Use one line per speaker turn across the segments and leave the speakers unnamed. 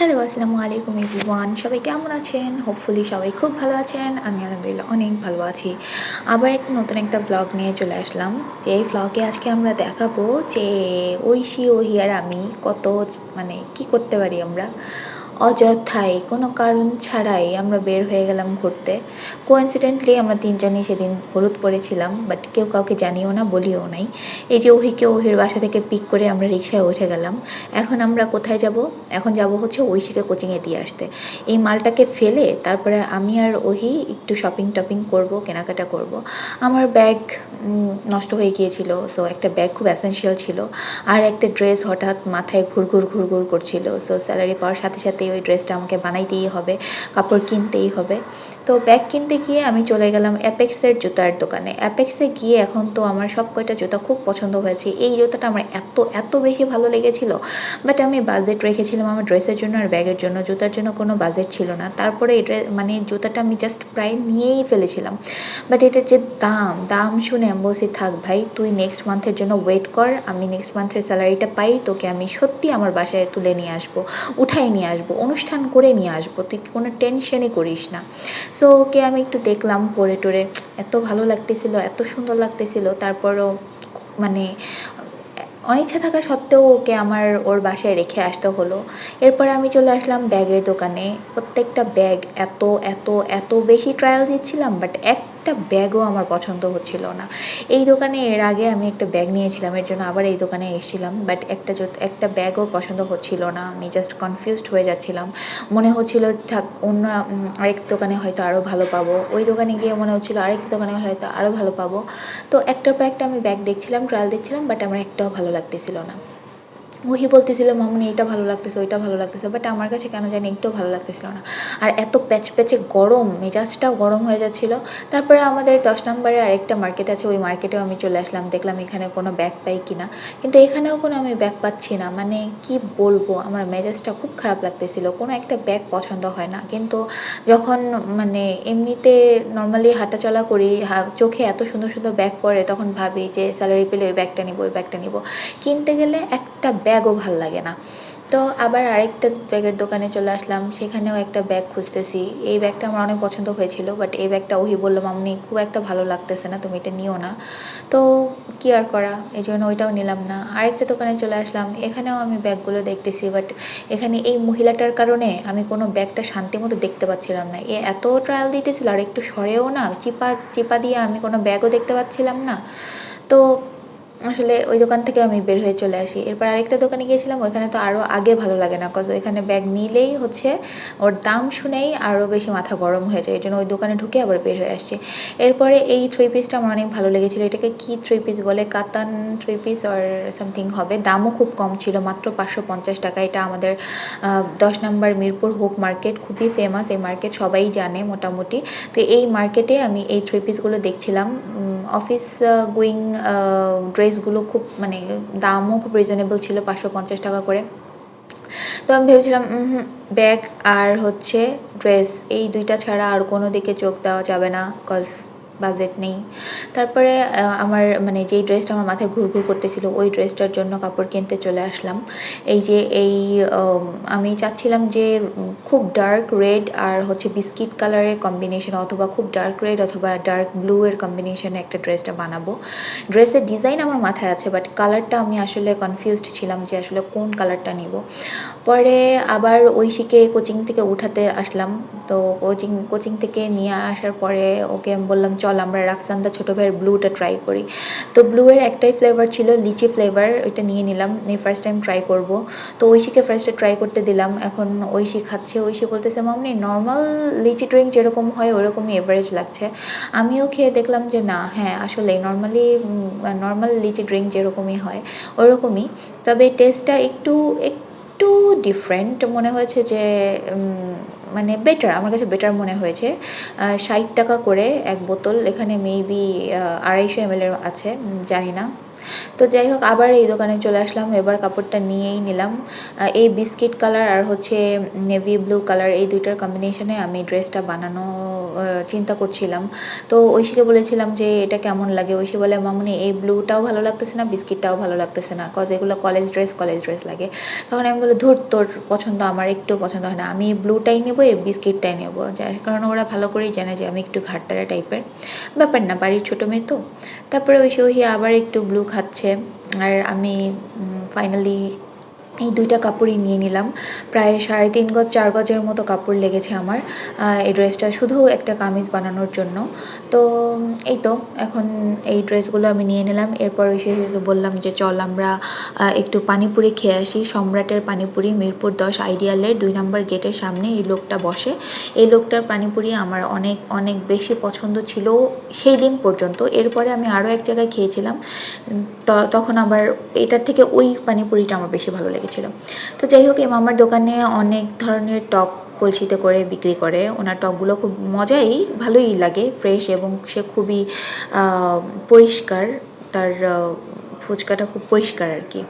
Hello আসসালামু আলাইকুম everyone সবাই কেমন আছেন? হোপফুলি সবাই খুব ভালো আছেন। আমি আলহামদুলিল্লাহ অনেক ভালো আছি। আবার একটা নতুন একটা ব্লগ নিয়ে চলে আসলাম। যে এই ব্লগে আজকে আমরা দেখাবো যে ঐশী ও হিয়ার আমি কত মানে কি করতে পারি আমরা? অযথাই, কোনো কারণ ছাড়াই আমরা বের হয়ে গেলাম ঘুরতে। কোইন্সিডেন্টলি আমরা তিনজনই সেদিন হলুদ পরেছিলাম বাট কেউ কাউকে জানিও না, বলিও নাই। এই যে ওহিকে ওহির বাসা থেকে পিক করে আমরা রিক্সায় উঠে গেলাম। এখন আমরা কোথায় যাব? এখন যাব হচ্ছে ঐশীকে কোচিংয়ে দিয়ে আসতে। এই মালটাকে ফেলে তারপরে আমি আর ওহি একটু শপিং টপিং করব, কেনাকাটা করব। আমার ব্যাগ নষ্ট হয়ে গিয়েছিল সো একটা ব্যাগ খুব অ্যাসেন্সিয়াল ছিল। আর একটা ড্রেস হঠাৎ মাথায় ঘুরঘুর ঘুরঘুর করছিল সো স্যালারি পাওয়ার সাথে সাথে ওই ড্রেসটা আমাকে বানাইতেই হবে, কাপড় কিনতেই হবে। তো ব্যাগ কিনতে গিয়ে আমি চলে গেলাম অ্যাপেক্সের জুতার দোকানে। অ্যাপেক্সে গিয়ে এখন তো আমার সব কয়টা জুতা খুব পছন্দ হয়েছে। এই জুতাটা আমার এত এত বেশি ভালো লেগেছিল। বাট আমি বাজেট রেখেছিলাম আমার ড্রেসের জন্য আর ব্যাগের জন্য। জুতার জন্য কোনো বাজেট ছিল না। তারপরে এটা মানে জুতাটা আমি জাস্ট প্রায় নিয়েই ফেলেছিলাম। বাট এটার যে দাম দাম শুনে আমি বলছি, থাক ভাই, তুই নেক্সট মান্থের জন্য ওয়েট কর। আমি নেক্সট মান্থের স্যালারিটা পাই, তোকে আমি সত্যি আমার বাসায় তুলে নিয়ে আসব, উঠাই নিয়ে আসব। অনুষ্ঠান করে নিয়ে আসব। তুই কোনো টেনশনই করিস না। সো ওকে আমি একটু দেখলাম পরে টোরে, এত ভালো লাগতেছিল, এত সুন্দর লাগতেছিল। তারপরও মানে অনিচ্ছা থাকা সত্ত্বেও ওকে আমার ওর বাসায় রেখে আসতে হলো। এরপরে আমি চলে আসলাম ব্যাগের দোকানে। প্রত্যেকটা ব্যাগ এত এত এত বেশি ট্রায়াল দিচ্ছিলাম বাট একটা ব্যাগও আমার পছন্দ হচ্ছিল না। এই দোকানে এর আগে আমি একটা ব্যাগ নিয়েছিলাম, এর জন্য আবার এই দোকানে এসেছিলাম বাট একটা একটা ব্যাগও পছন্দ হচ্ছিল না। আমি জাস্ট কনফিউজড হয়ে যাচ্ছিলাম। মনে হচ্ছিল, থাক, অন্য আরেকটি দোকানে হয়তো আরও ভালো পাবো। ওই দোকানে গিয়ে মনে হচ্ছিল, আরেকটি দোকানে হয়তো আরও ভালো পাবো। তো একটার পর একটা আমি ব্যাগ দেখছিলাম ট্রায়াল দেখছিলাম বাট আমার একটাও ভালো লাগতেছিল না। ওহি বলতেছিল, মামুনি, এটা ভালো লাগতেছে, ওইটা ভালো লাগতেছে বাট আমার কাছে কেন জানি একটু ভালো লাগতেছিল না। আর এত প্যাচ প্যাচে গরম মেজাজটাও গরম হয়ে যাচ্ছিল। তারপরে আমাদের দশ নম্বরে আরেকটা মার্কেট আছে, ওই মার্কেটেও আমি চলে আসলাম, দেখলাম এখানে কোনো ব্যাগ পাই কি না কিন্তু এখানেও কোনো আমি ব্যাগ পাচ্ছি না মানে কি বলব, আমার মেজাজটা খুব খারাপ লাগতেছিল, কোনো একটা ব্যাগ পছন্দ হয় না। কিন্তু যখন মানে এমনিতে নর্মালি হাঁটাচলা করি চোখে এত সুন্দর সুন্দর ব্যাগ পরে তখন ভাবি যে স্যালারি পেলে ওই ব্যাগটা নিবো, ওই ব্যাগটা নিবো। কিনতে গেলে একটা ব্যাগও ভালো লাগে না। তো আবার আরেকটা ব্যাগের দোকানে চলে আসলাম, সেখানেও একটা ব্যাগ খুঁজতেছি। এই ব্যাগটা আমার অনেক পছন্দ হয়েছিল বাট এই ব্যাগটা ওই বললাম মামনি, খুব একটা ভালো লাগতেছে না, তুমি এটা নিও না। তো কি আর করা? এই জন্য ওইটাও নিলাম না। আরেকটা দোকানে চলে আসলাম, এখানেও আমি ব্যাগগুলো দেখতেছি বাট এখানে এই মহিলাটার কারণে আমি কোনো ব্যাগটা শান্তি মতো দেখতে পাচ্ছিলাম না। এ এত ট্রায়াল দিতেছিল, আর একটু সরেও না, চিপা চিপা দিয়ে আমি কোনো ব্যাগও দেখতে পাচ্ছিলাম না। তো আসলে ওই দোকান থেকে আমি বের হয়ে চলে আসি। এরপর আরেকটা দোকানে গিয়েছিলাম, ওইখানে তো আরও আগে ভালো লাগে না কজ ওইখানে ব্যাগ নিলেই হচ্ছে ওর দাম শুনেই আরও বেশি মাথা গরম হয়ে যায়। এই জন্য ওই দোকানে ঢুকে আবার বের হয়ে আসছে। এরপরে এই থ্রি পিসটা আমার অনেক ভালো লেগেছিলো। এটাকে কী থ্রি পিস বলে? কাতান থ্রি পিস অর সামথিং হবে। দামও খুব কম ছিল, মাত্র পাঁচশো পঞ্চাশ টাকা। এটা আমাদের দশ নম্বর মিরপুর হোপ মার্কেট, খুবই ফেমাস এই মার্কেট সবাই জানে মোটামুটি। তো এই মার্কেটে আমি এই থ্রি পিসগুলো দেখছিলাম। অফিস গোয়িং ড্রেসগুলো খুব মানে দামও খুব রিজনেবল ছিল, পাঁচশো পঞ্চাশ টাকা করে। তো আমি ভেবেছিলাম ব্যাগ আর হচ্ছে ড্রেস এই দুইটা ছাড়া আর কোনো দিকে চোখ দেওয়া যাবে না কজ বাজেট নেই। তারপরে আমার মানে যেই ড্রেসটা আমার মাথায় ঘুরঘুর করতেছিল, ওই ড্রেসটার জন্য কাপড় কিনতে চলে আসলাম। এই যে, এই আমি চাচ্ছিলাম যে খুব ডার্ক রেড আর হচ্ছে বিস্কিট কালারের কম্বিনেশন অথবা খুব ডার্ক রেড অথবা ডার্ক ব্লু এর কম্বিনেশনে একটা ড্রেসটা বানাবো। ড্রেসের ডিজাইন আমার মাথায় আছে বাট কালারটা আমি আসলে কনফিউজড ছিলাম যে আসলে কোন কালারটা নিব। পরে আবার ঐশীকে কোচিং থেকে উঠাতে আসলাম। তো কোচিং কোচিং থেকে নিয়ে আসার পরে ওকে আমি বললাম, চল আমরা রাফসান্দা ছোটো ভাইয়ের ব্লুটা ট্রাই করি। তো ব্লুয়ের একটাই ফ্লেভার ছিল লিচি ফ্লেভার ওইটা নিয়ে নিলাম। এই ফার্স্ট টাইম ট্রাই করব। তো ঐশীকে ফার্স্টে ট্রাই করতে দিলাম। এখন ঐশী খাচ্ছে। ঐশী বলতেছে, মামনি নর্মাল লিচি ড্রিঙ্ক যেরকম হয়, ওরকমই এভারেজ লাগছে। আমিও খেয়ে দেখলাম যে, না হ্যাঁ আসলে নর্মালি নর্মাল লিচি ড্রিঙ্ক যেরকমই হয়, ওরকমই। তবে টেস্টটা একটু একটু ডিফারেন্ট মনে হয়েছে যে মানে বেটার আমার কাছে বেটার মনে হয়েছে। ষাট টাকা করে এক বোতল, এখানে মেবি আড়াইশো এমএলের আছে জানি না। তো যাই হোক, আবার এই দোকানে চলে আসলাম, এবার কাপড়টা নিয়েই নিলাম। এই বিস্কিট কালার আর হচ্ছে নেভি ব্লু কালার এই দুইটার কম্বিনেশনে আমি ড্রেসটা বানানো চিন্তা করছিলাম। তো ঐশীকে বলেছিলাম যে, এটা কেমন লাগে? ঐশী বলে, মামুনি, এই ব্লুটাও ভালো লাগতেছে না, বিস্কিটটাও ভালো লাগতেছে না। কজ এগুলো কলেজ ড্রেস কলেজ ড্রেস লাগে। তখন আমি বলি, ধুর, তোর পছন্দ আমার একটু পছন্দ হয় না। আমি ব্লুটাই নেব, এই বিস্কিটটাই নেব। যার কারণ ওরা ভালো করেই জানে যে, আমি একটু ঘাটতারা টাইপের। ব্যাপার না, বাড়ির ছোটো মেয়ে তো। তারপরে ঐশী ওহি আবার একটু ব্লু খাচ্ছে। আর আমি ফাইনালি এই দুইটা কাপড়ই নিয়ে নিলাম। প্রায় সাড়ে তিন গজ, চার গজের মতো কাপড় লেগেছে আমার এই ড্রেসটা শুধু একটা কামিজ বানানোর জন্য। তো, এই তো, এখন এই ড্রেসগুলো আমি নিয়ে নিলাম। এরপর ঐশ্বরীকে বললাম যে, চল আমরা একটু পানিপুরি খেয়ে আসি। সম্রাটের পানিপুরি, মিরপুর দশ আইডিয়ালের দুই নম্বর গেটের সামনে এই লোকটা বসে। এই লোকটার পানিপুরি আমার অনেক অনেক বেশি পছন্দ ছিল সেই দিন পর্যন্ত। এরপরে আমি আরও এক জায়গায় খেয়েছিলাম। তখন আবার এটার থেকে ওই পানিপুরিটা আমার বেশি ভালো লেগেছিলো তো যাই হোক এই মামার দোকানে অনেক ধরনের টক কলসিতে করে বিক্রি করে। ওনার টকগুলো খুব মজাই, ভালোই লাগে ফ্রেশ এবং সে খুবই পরিষ্কার। তার ফুচকাটা খুব পরিষ্কার আর কি।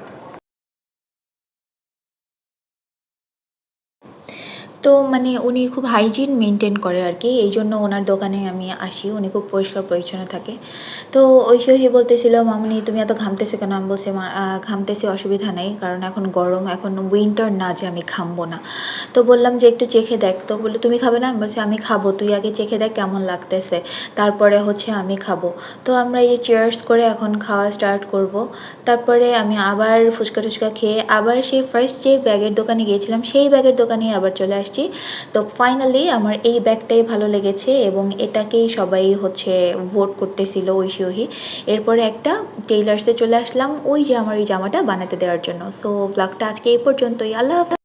তো মানে উনি খুব হাইজিন মেনটেন করে আর কি এই জন্য ওনার দোকানে আমি আসি উনি খুব পরিষ্কার পরিচ্ছন্ন থাকে। তো ওই ঐশ্বরী বলতেছিল মামনি তুমি এত ঘামতেছে কেন? আমি বলছি "মা, আহ, ঘামতেছি অসুবিধা নেই কারণ এখন গরম এখন উইন্টার না যে আমি ঘামবো না। তো বললাম যে একটু চেখে দেখ। তো বলল তুমি খাবে না? আমি বলছি আমি খাব তুই আগে চেখে দেখ কেমন লাগতেছে তারপরে হচ্ছে আমি খাব। তো আমরা এই যে চেয়ার্স করে এখন খাওয়া স্টার্ট করব। তারপরে আমি আবার ফুচকা টুচকা খেয়ে আবার সেই ফার্স্ট যে ব্যাগের দোকানে গিয়েছিলাম সেই ব্যাগের দোকানে আবার চলে আসছি। তো ফাইনালি আমার এই ব্যাগটাই ভালো লেগেছে এবং এটাকেই সবাই হচ্ছে ভোট করতেছিল ঐশী ওহি এরপরে একটা টেইলার্সে চলে আসলাম, ওই যে আমার ওই জামাটা বানাতে দেওয়ার জন্য। সো ব্লগটা আজকে এই পর্যন্তই। আল্লাহ